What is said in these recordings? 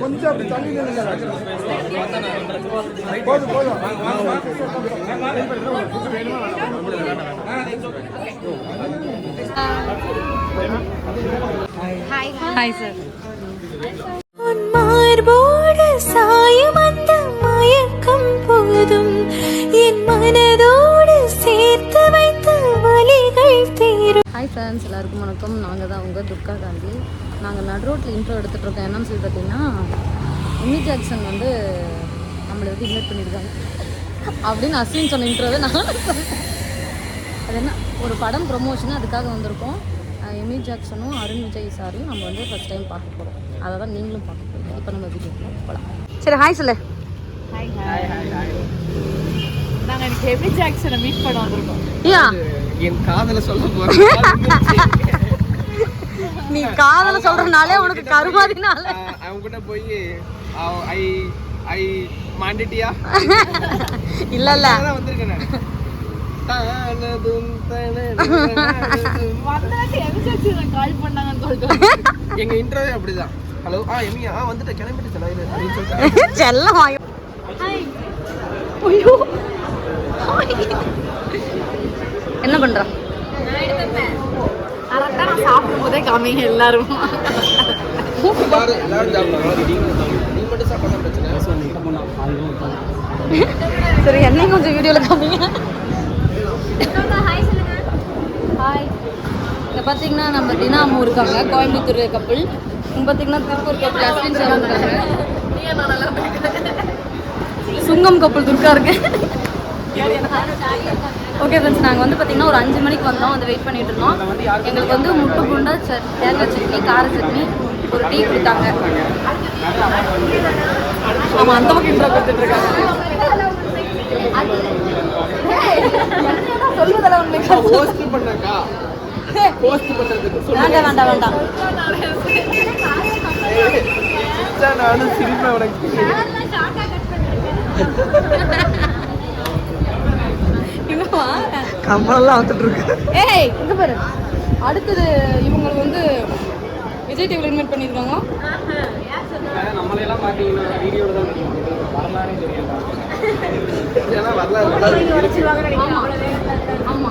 கொஞ்சம் அப்படி தள்ளி நில்லுங்க. போதும் போதும். ஹாய் சார் உன் மார்போடு சாயும் ஹாய் ஃப்ரெண்ட்ஸ் எல்லாருக்கும் வணக்கம். நாங்கள் தான் உங்கள் துர்கா காந்தி. நாங்கள் நடு ரோட்டில் இன்ட்ரோ எடுத்துகிட்டு இருக்கோம் என்னன்னு சொல்லி பார்த்தீங்கன்னா உமி ஜாக்சன் வந்து நம்மளை வந்து இன்வைட் பண்ணியிருக்காங்க. அப்படின்னு அஸ்வின் சொன்ன இன்ட்ரோவை நான் அது என்ன? ஒரு படம் ப்ரொமோஷன் அதுக்காக வந்திருக்கோம். எமி ஜாக்சனும் அருண் விஜய் சாரையும் நம்ம வந்து ஃபஸ்ட் டைம் பார்க்க போகிறோம் அதை தான் நீங்களும் பார்க்க போகிறோம் இப்போ நம்ம வீட்டுக்கு போகலாம். சரி ஹாய் சொல்லு. நாங்க எனக்கு ஹெவி ஜாக்சனை மீட் பண்ண வந்திருக்கோம். என் காதல சொல்ல போறேன். நீ காதல சொல்றதுனாலே உனக்கு கருமாதினால அவங்க கிட்ட போய் ஐ ஐ மாண்டிட்டியா? இல்ல இல்ல. வந்திருக்கேன் எங்க இன்டர்வியூ அப்படிதான். ஹலோ ஆ எமியா ஆ வந்துட்டேன். கிளம்பிட்டு செல்லம். வாங்கி ஐயோ. என்ன பண்ற? நான் சாப்பிடும் போதே காமிங்க எல்லாரும். சரி என்னையும் கொஞ்சம் வீடியோல காமிங்க. ஹாய் இங்க பாத்தீங்கன்னா நம்ம தினாமு இருக்காங்க கோயம்புத்தூர் கப்பல் இங்க பாத்தீங்கன்னா திருப்பூர் கப்பல் அஸ்வின் சார் இருக்காங்க. சுங்கம் கப்பல் துர்கா இருக்கு. ஓகே ஃப்ரெண்ட்ஸ் நாங்கள் வந்து பார்த்தீங்கன்னா ஒரு அஞ்சு மணிக்கு வந்தோம். வந்து வெயிட் பண்ணிட்டு இருந்தோம். எங்களுக்கு வந்து முட்டை குண்டா சட் தேங்காய் சட்னி கார சட்னி ஒரு டீ கொடுத்தாங்க. ஆமாம் அந்த பக்கம் இன்ட்ரோ கொடுத்துட்டு இருக்காங்க. வேண்டாம் வேண்டாம் வேண்டாம். நானும் சிரிப்பேன் உனக்கு. இங்க வா. கமலெல்லாம் வந்துட்டு இருக்கு. ஏய் இங்க பாரு. அடுத்தது இவங்களுக்கு வந்து விஜய் டிவில இன்வைட் பண்ணியிருக்காங்க. நம்மளையெல்லாம் பார்த்தீங்கன்னா வீடியோல தான் வரலாறே வரலாறு. ஆமா.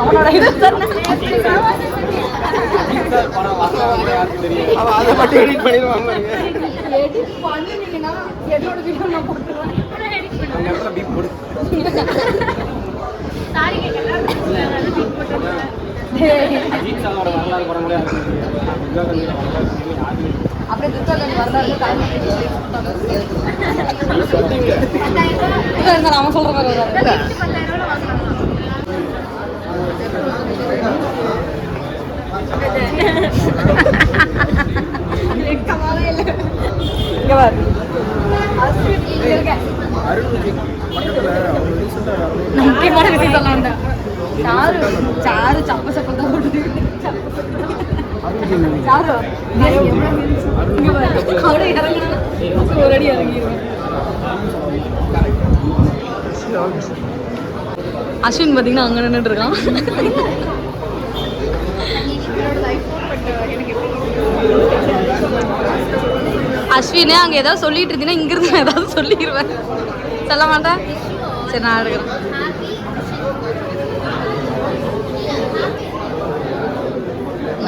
அவனோட இது அதை மட்டும் எடிட் பண்ணிடுவாங்க பண்ணுனீங்கன்னா என்னோட video நான் போட்டுருவேன். பீப் போடு அப்படியே துர்கா காந்தி வரலாறு கலந்து இருந்தாலும் அவன் சொல்ற மாதிரி வராது இங்க பாரு இங்க இருக்க. நான் முக்கியமான விஷயம் சொல்ல வந்தேன் சாரு சாரு சப்ப சப்ப தான் சாரு ஒரு அடி இறங்கிடுவேன் அஸ்வின் பார்த்தீங்கன்னா அங்கே நின்றுட்டு இருக்கான். அஸ்வினே அங்கே ஏதாவது சொல்லிட்டு இருந்தீங்கன்னா இங்கிருந்து நான் ஏதாவது சொல்லிடுவேன் சொல்ல மாட்டேன் சரி நான் எடுக்கிறேன்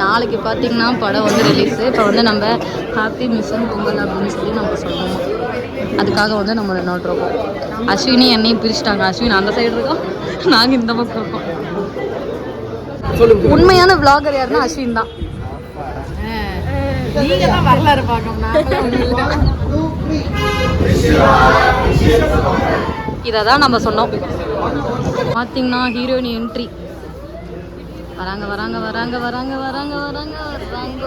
நாளைக்கு பார்த்தீங்கன்னா படம் வந்து ரிலீஸு இப்போ வந்து நம்ம ஹாப்பி மிஷன் பொங்கல் அப்படின்னு சொல்லி நம்ம சொல்லணும் அதுக்காக வந்து நம்ம நின்றுட்டு இருக்கோம். அஸ்வினி என்னையும் பிரிச்சுட்டாங்க. அஸ்வின் அந்த சைடு இருக்கோம். நாங்கள் இந்த பக்கம் இருக்கோம். உண்மையான விளாகர் யாருன்னா அஸ்வின் தான். நீங்க தான் வரலாறு பார்க்கணும். இதை தான் நம்ம சொன்னோம். பார்த்தீங்கன்னா ஹீரோயின் என்ட்ரி வராங்க வராங்க வராங்க வராங்க வராங்க வராங்க வராங்க.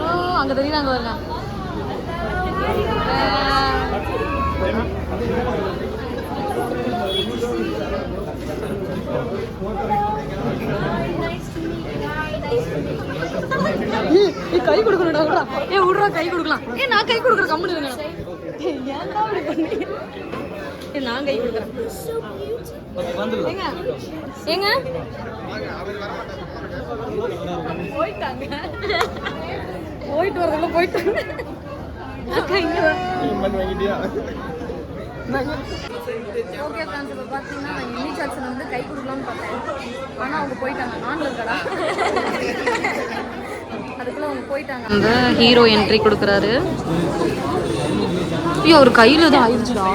ஓ அங்கே தெரியுறாங்க வருங்க கை கொடுக்கணும்டா விட்றா ஏ விடுறா கை கொடுக்கலாம். ஏ நான் கை கொடுக்குற கம்முன்னு இருங்க. ஏன்டா இப்படி பண்ணி? ஏ, நான் கை கொடுக்குறேன். ஏங்க ஏங்க? போயிட்டாங்க. போயிட்டு வரதுல போயிட்டாங்க. அக்கா இங்க வாங்கிட்டியா ஓகே ஃப்ரெண்ட்ஸ் இப்போ பார்த்தீங்கன்னா நான் எமி ஜாக்சன் வந்து கை கொடுக்கலாம்னு பார்த்தேன் ஆனால் அவங்க போயிட்டாங்க நான் இருக்கடா அதுக்குள்ள அவங்க போயிட்டாங்க அந்த ஹீரோ என்ட்ரி கொடுக்குறாரு. ஐயோ அவர் கையில் தான் ஆயிடுச்சுடா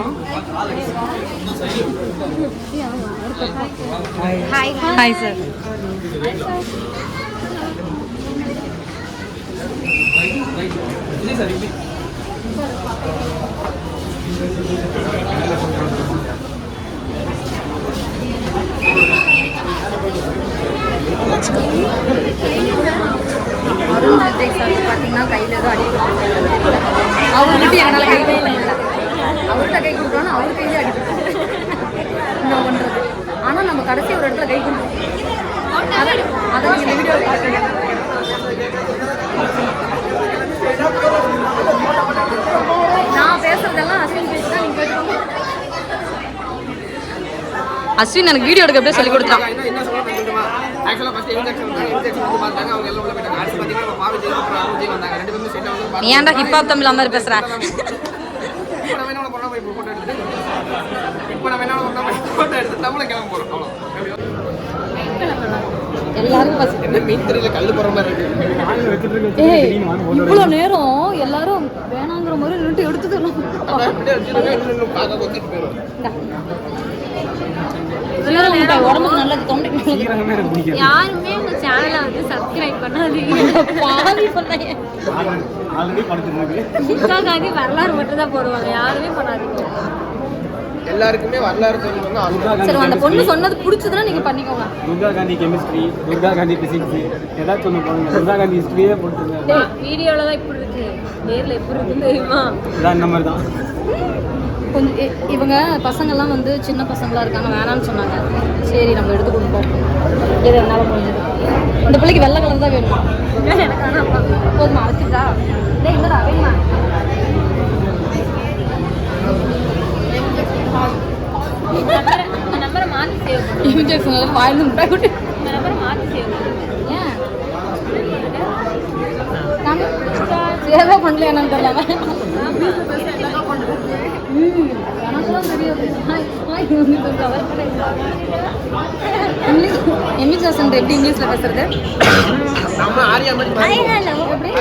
ஹாய் ஹாய் சார் சார் பார்த்தீங்கன்னா கையில் ஏதோ அடிப்பட்டு அவர்கிட்ட என்னால் கை அவர்கிட்ட கை கொடுக்கணும் அவர் கையிலே அடிப்பட்டு என்ன பண்ணுறது ஆனால் நம்ம கடைசி ஒரு இடத்துல கை கொடுக்கணும் அதை நீங்கள் வீடியோ பேசுறதெல்லாம் அஸ்வின் பேசி தான் நீங்கள் கேட்டுக்கோங்க. அஸ்வின் எனக்கு வீடியோ எடுக்க அப்படியே சொல்லி கொடுத்தான். நீ ஏன்டா ஹிப்ஹாப் தமிழ் மாதிரி பேசுற? இப்போ நம்ம என்ன ஃபோட்டோ எடுத்து. இப்போ நம்ம என்ன பண்ண ஃபோட்டோ எடுத்து. நம்மள கிளம்ப போகிறோம் அவ்வளோ எல்லாரும் first- என்ன மீன் தெரியல கல் போகிற மாதிரி இருக்கு ஏய் இவ்வளோ நேரம் எல்லாரும் வேணாங்கிற மாதிரி நின்று எடுத்துக்கலாம். உடம்புக்கு நல்லது தொண்டைக்கு யாருமே உங்க சேனலை வந்து சப்ஸ்கிரைப் பண்ணாதீங்க. இருக்கு புக்காக்காக வரலாறு மட்டும் தான் போடுவாங்க. யாருமே பண்ணாதீங்க. எல்லாருக்குமே வரலாறு சொல்லுவாங்க அவங்க சரி அந்த பொண்ணு சொன்னது பிடிச்சதுன்னா நீங்க பண்ணிக்கோங்க. துர்கா காந்தி கெமிஸ்ட்ரி துர்கா காந்தி பிசிக்ஸ் ஏதாச்சும் ஒன்று போடுங்க துர்கா காந்தி ஹிஸ்ட்ரியே போட்டுருங்க வீடியோல தான் இப்படி இருக்கு. நேர்ல எப்படி இருக்குன்னு தெரியுமா? இதான் இந்த மாதிரி தான். கொஞ்சம் இவங்க பசங்கெல்லாம் வந்து சின்ன பசங்களா இருக்காங்க வேணாம்னு சொன்னாங்க. சரி நம்ம எடுத்து கொடுப்போம். எது என்னால முடிஞ்சது. இந்த பிள்ளைக்கு வெள்ளை கலர் தான் வேணுமா. எனக்கு ஆனா அப்பா. போதுமா அரைச்சிட்டா டேய் இல்லடா வேணுமா நம்பரை மாத்தி சேவ் பண்ணு இன்ஜெக்ஷன் வாயில முட்டாய் விட்டு இந்த நம்பரை மாத்தி சேவ் பண்ணு ஏன் சேவை பண்ணல என்னன்னு தெரியல. இங்கிலீஷ் ஹாசன் எப்படி இங்கிலீஷ்ல பேசுறது எப்படி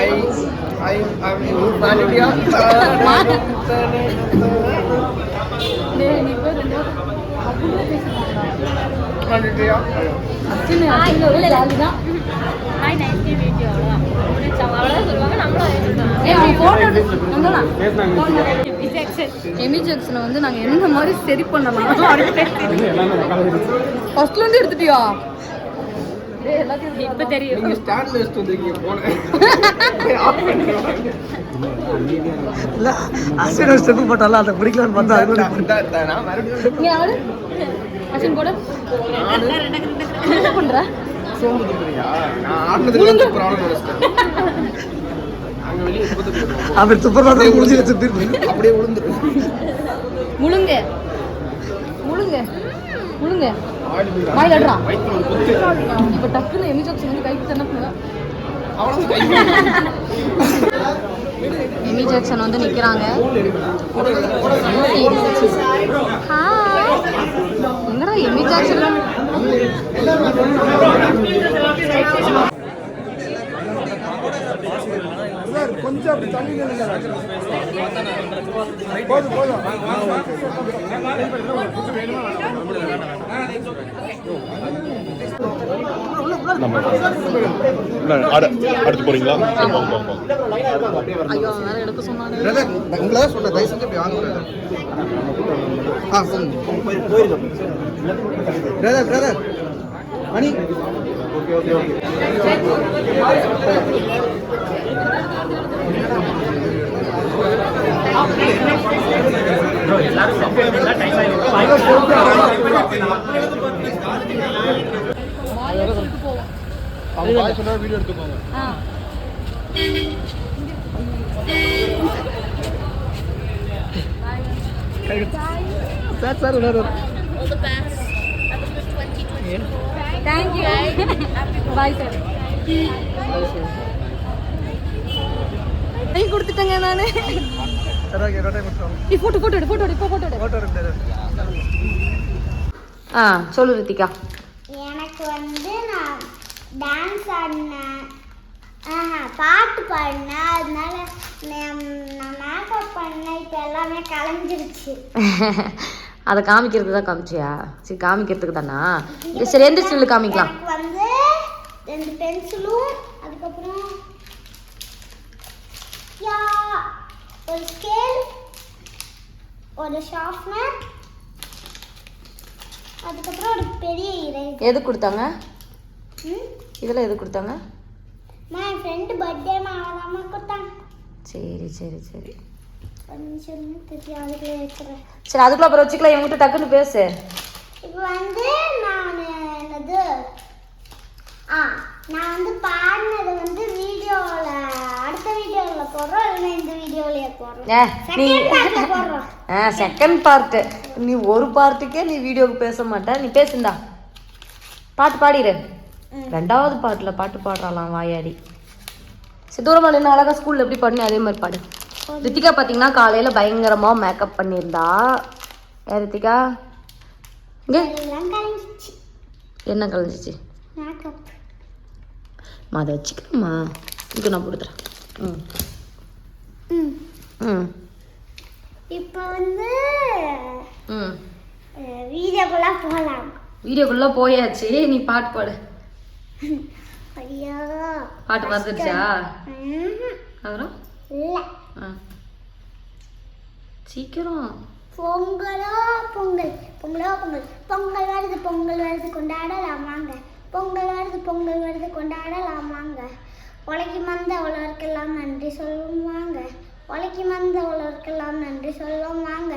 எமி ஜாக்சனை வந்து நாங்க என்ன மாதிரி சரி பண்ணலாம் எல்லாமே எடுத்துட்டியா இப்போ தெரியும். நீங்க ஸ்டாண்ட்ல வச்சுட்டு வந்திருக்கீங்க பண்ணிடுவாங்க அசிரம் ஸ்டெப் போட்டால அதை பிடிக்கலான்னு பார்த்தா அது கூட நான் மறுபடியும் இங்க ஆடு அஸ்வின் கூட? என்ன பண்ற? சோம்பு துப்புறியா? நான் ஆடுனதுக்கு வந்து ப்ராப்ளம் நினைச்சிட்டேன் அங்க வெளியே சுத்தத்து போயிடுவோம் அவர் துப்புறதா முடிஞ்சு அப்படியே விழுந்துரு முழுங்க. முழுங்க. முழுங்க வாயில் அடுறா. வயிற்று இப்ப டக்குன்னு எமி ஜோக்ஸ் வந்து கைக்கு தானே எமி ஜாக்சன் வந்து நிக்கிறாங்க. ஹாய். எங்கடா எமி ஜாக்சன்? கொஞ்சம் அப்படி தள்ளி போதும் போதும். அடுத்து போறீங்களா ஐயோ வேற எடுக்க உங்களை தான் சொன்னேன் தயவு செஞ்சு அப்படி வாங்க ஆ சொல்லுங்க பிரதர் பிரதர் மணி ஓகே ஓகே ஓகே அவங்க பாய் சொன்னா வீடியோ எடுத்துக்கோங்க. ஆ. சார் சார் விளையாடு தேங்க்யூ பாய் சார் அதையும் கொடுத்துட்டேங்க நான். சரி ஓகே ரொட்டை கொடுத்துருவோம் நீ ஃபோட்டோ ஃபோட்டோ எடு ஃபோட்டோ எடு இப்போ ஃபோட்டோ எடு. ஃபோட்டோ எடுத்து ஆ சொல்லு ரித்திகா எனக்கு வந்து நான் டான்ஸ் ஆடினேன் ஆஹா, பாட்டு பாடினேன். அதனால நான் மேக்கப் பண்ணேன். இப்போ எல்லாமே கலைஞ்சிருச்சு. அதை காமிக்கிறதுக்கு தான் காமிச்சியா? சரி காமிக்கிறதுக்கு தானா? சரி எந்த ஸ்டில் காமிக்கலாம். வந்து ரெண்டு பென்சிலும் அதுக்கப்புறம் யா ஒரு ஸ்கேல் ஒரு ஷார்ப்னர் அதுக்கப்புறம் ஒரு பெரிய இறை. எது கொடுத்தாங்க? இதெல்லாம் எது கொடுத்தாங்க? நான் என் ஃப்ரெண்டு பர்த்டே மாவதாம கொடுத்தாங்க சரி சரி சரி. இருங்க, திருப்பி அதுக்குள்ளே வைக்கிறேன் சரி அதுக்குள்ள அப்புறம் வச்சுக்கலாம் இவங்ககிட்ட டக்குன்னு பேசு. இப்போ வந்து நான் என்னது ஆ நான் வந்து பாடினது வந்து வீடியோவில் அடுத்த வீடியோவில் போடுறோம் இல்லைன்னா இந்த வீடியோவிலேயே போடுறோம். ஏ நீ செகண்ட் போடுறோம். ஆ செகண்ட் பார்ட்டு நீ ஒரு பார்ட்டுக்கே நீ வீடியோவுக்கு பேச மாட்ட. நீ பேசுந்தா பாட்டு பாடிடு. ரெண்டாவது பாட்டில் பாட்டு பாடுறாளாம் வாயாடி. சரி தூரமாக நின்று அழகா ஸ்கூலில் எப்படி பண்ணி அதே மாதிரி பாடு. ரித்திகா பார்த்தீங்கன்னா காலையில் பயங்கரமாக மேக்கப் பண்ணியிருந்தா. ஏ ரித்திகா? இங்கே. என்ன கலைஞ்சிச்சு? அதை வச்சுக்கிறேம்மா. இங்கே நான் கொடுத்துறேன் ம் ம். ம். இப்போ வந்து ம். வீடியோக்குள்ளே போகலாம் வீடியோக்குள்ளே போயாச்சு. நீ பாட்டு பாடு. ஐயோ பாட்டு மறந்துடுச்சா. அப்புறம்? இல்லை. சீக்கிரம். பொங்கலோ பொங்கல். பொங்கலோ பொங்கல். பொங்கல் வருது பொங்கல் வருது கொண்டாடலாம் வாங்க. பொங்கல் வருது பொங்கல் வருது கொண்டாடலாம் வாங்க. உலகி மந்த உலகர்க்கெல்லாம் நன்றி சொல்லும் வாங்க. உலகி மந்த உலகர்க்கெல்லாம் நன்றி சொல்லும் வாங்க.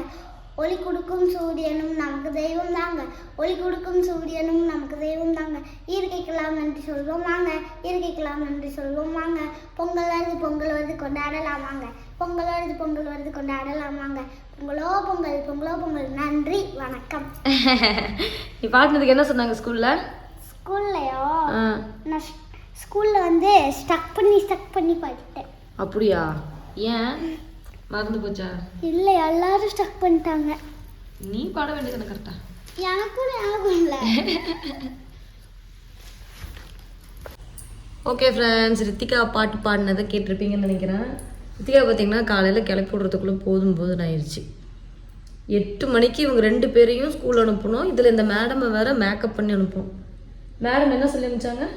ஒளி கொடுக்கும் சூரியனும் நமக்கு தெய்வம் தாங்க. ஒளி கொடுக்கும் சூரியனும் நமக்கு தெய்வம் தாங்க. இயற்கைக்கெல்லாம் நன்றி சொல்வோம் வாங்க. இயற்கைக்கெல்லாம் நன்றி சொல்வோம் வாங்க. பொங்கல் வருது பொங்கல் வருது கொண்டாடலாம் வாங்க. பொங்கல் வருது பொங்கல் வருது கொண்டாடலாம் வாங்க. பொங்கலோ பொங்கல் பொங்கலோ பொங்கல். நன்றி வணக்கம். நீ பாடினதுக்கு என்ன சொன்னாங்க ஸ்கூலில்? ஸ்கூல்லையோ? நான் ஸ்கூலில் வந்து ஸ்டக் பண்ணி ஸ்டக் பண்ணி பாடிட்டேன் அப்படியா? ஏன்? மறந்து போச்சா? இல்லை எல்லாரும் ஸ்டக் பண்ணிட்டாங்க. நீ பாட வேண்டியது கரெக்டா எனக்கும் ஞாபகம் இல்லை. ஓகே ஃப்ரெண்ட்ஸ் ரித்திகா பாட்டு பாடினதை கேட்டிருப்பீங்கன்னு நினைக்கிறேன். ரித்திகா பார்த்தீங்கன்னா காலையில் கிளப்பி விடுறதுக்குள்ளே போதும் போதும் ஆயிடுச்சு எட்டு மணிக்கு இவங்க ரெண்டு பேரையும் ஸ்கூல் அனுப்பணும். இதில் இந்த மேடமை வேற மேக்கப் பண்ணி அனுப்பணும். மேடம் என்ன சொல்லி அனுப்பிச்சாங்க?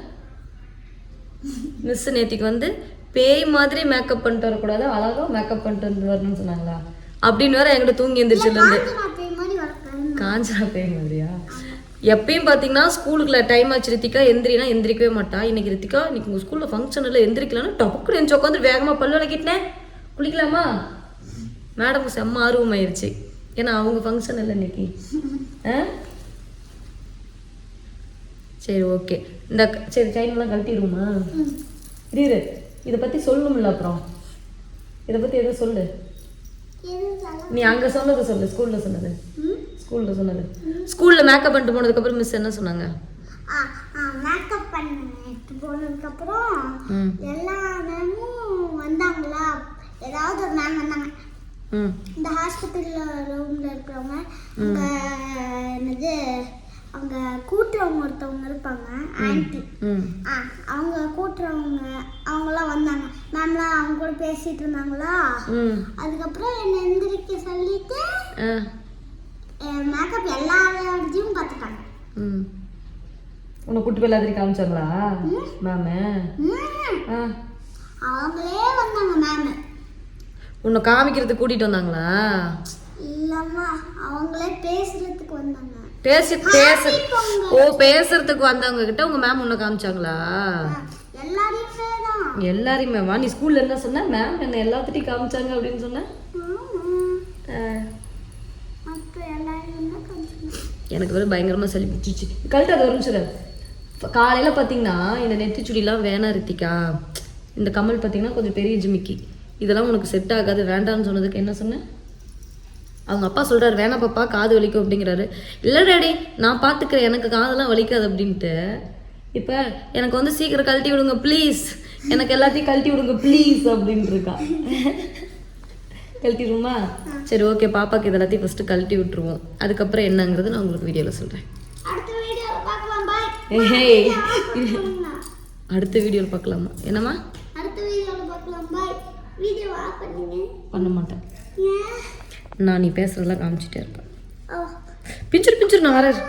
மிஸ் நேத்திக்கு வந்து பேய் மாதிரி மேக்கப் பண்ணிட்டு வரக்கூடாது அழகாக மேக்கப் பண்ணிட்டு வந்து வரணும்னு சொன்னாங்களா? அப்படின்னு வேற என்கிட்ட தூங்கி எந்திரிச்சிலேருந்து வளர்க்குறேன் காஞ்சனா பேய் மாதிரியா? எப்பயும் பார்த்தீங்கன்னா ஸ்கூலுக்குள்ள டைம் ஆச்சு ரித்திகா எந்திரினா எந்திரிக்கவே மாட்டா. இன்னைக்கு ரித்திகா இன்னைக்கு உங்கள் ஸ்கூலில் ஃபங்க்ஷன் இல்லை எந்திரிக்கலான்னு டப்புக்கு எந்திரிச்சு உட்காந்து வேகமாக பல்லு விளக்கிட்டேன். குளிக்கலாமா? மேடமுக்கு செம்ம ஆர்வம் ஆயிடுச்சு ஏன்னா அவங்க ஃபங்க்ஷன் இல்லை இன்னைக்கு. ஆ? சரி ஓகே இந்த சரி செயின்லாம் கழட்டிடுவோமா? இரு. இதை பற்றி சொல்லணும்ல அப்புறம். இதை பற்றி எதுவும் சொல்லு. நீ அங்கே சொன்னது சொல்லு ஸ்கூலில் சொன்னது. ஸ்கூலில் சொன்னது. ஸ்கூலில் மேக்கப் பண்ணிட்டு போனதுக்கப்புறம் மிஸ் என்ன சொன்னாங்க? மேக்கப் பண்ணிட்டு போனதுக்கப்புறம் எல்லா மேமும் வந்தாங்களா? ஏதாவது ஒரு மேம் வந்தாங்க. ம். இந்த ஹாஸ்பிட்டலில் ரூமில் இருக்கிறவங்க என்னது அவங்க கூட்டுறவங்க ஒருத்தவங்க இருப்பாங்க ஆன்ட்டி ம் ஆ அவங்க கூட்டுறவங்க அவங்களாம் வந்தாங்க. மேம்லாம் அவங்க கூட பேசிட்டு இருந்தாங்களா? ம். அதுக்கப்புறம் என்னை எந்திரிக்க சொல்லிட்டு மேக்கப் எல்லா வேலையும் பார்த்துட்டாங்க. ம். உன்னை கூட்டு போய் எல்லாத்தையும் காமிச்சாங்களா? மேமு ம், ஆ. அவங்களே வந்தாங்க மேம் உன்னை காமிக்கிறதுக்கு கூட்டிகிட்டு வந்தாங்களா? இல்லம்மா அவங்களே பேசுறதுக்கு வந்தாங்க. பேசி பேச ஓ பேசுறதுக்கு வந்தவங்க கிட்ட உங்க மேம் உன்னை காமிச்சாங்களா? எல்லாரையுமே வா நீ ஸ்கூல்ல என்ன சொன்ன? மேம் என்ன எல்லாத்துட்டையும் காமிச்சாங்க அப்படின்னு சொன்ன? எனக்கு வேறு பயங்கரமாக சளி பிடிச்சிச்சு கழட்டு அது ஒரு நிமிஷம் காலையில பார்த்தீங்கன்னா இந்த நெத்திச்சுடிலாம் வேணாம் ரித்திகா. இந்த கமல் பார்த்தீங்கன்னா கொஞ்சம் பெரிய ஜிமிக்கி. இதெல்லாம் உனக்கு செட் ஆகாது வேண்டாம்னு சொன்னதுக்கு என்ன சொன்னேன் அவங்க அப்பா சொல்றாரு வேணாம் பாப்பா காது வலிக்கும் அப்படிங்கிறாரு. இல்லை டேடி நான் பார்த்துக்கிறேன் எனக்கு காதெல்லாம் வலிக்காது அப்படின்ட்டு. இப்போ எனக்கு வந்து சீக்கிரம் கழட்டி விடுங்க ப்ளீஸ் எனக்கு எல்லாத்தையும் கழட்டி விடுங்க ப்ளீஸ் அப்படின்னு இருக்கா. கழட்டிடுமா சரி ஓகே பாப்பாக்கு இது எல்லாத்தையும் ஃபஸ்ட்டு கழட்டி விட்டுருவோம். அதுக்கப்புறம் என்னங்கிறது நான் உங்களுக்கு வீடியோவில் சொல்கிறேன் அடுத்த வீடியோவில் பார்க்கலாம் பாய் ஏய் அடுத்த வீடியோவில் பார்க்கலாமா. என்னம்மா? அடுத்த வீடியோவில் பார்க்கலாம் பண்ண மாட்டேன். நான் நீ பேசுறதெல்லாம் காமிச்சிட்டே இருப்பேன். பிஞ்சர் பிஞ்சர் நான் வரேன்.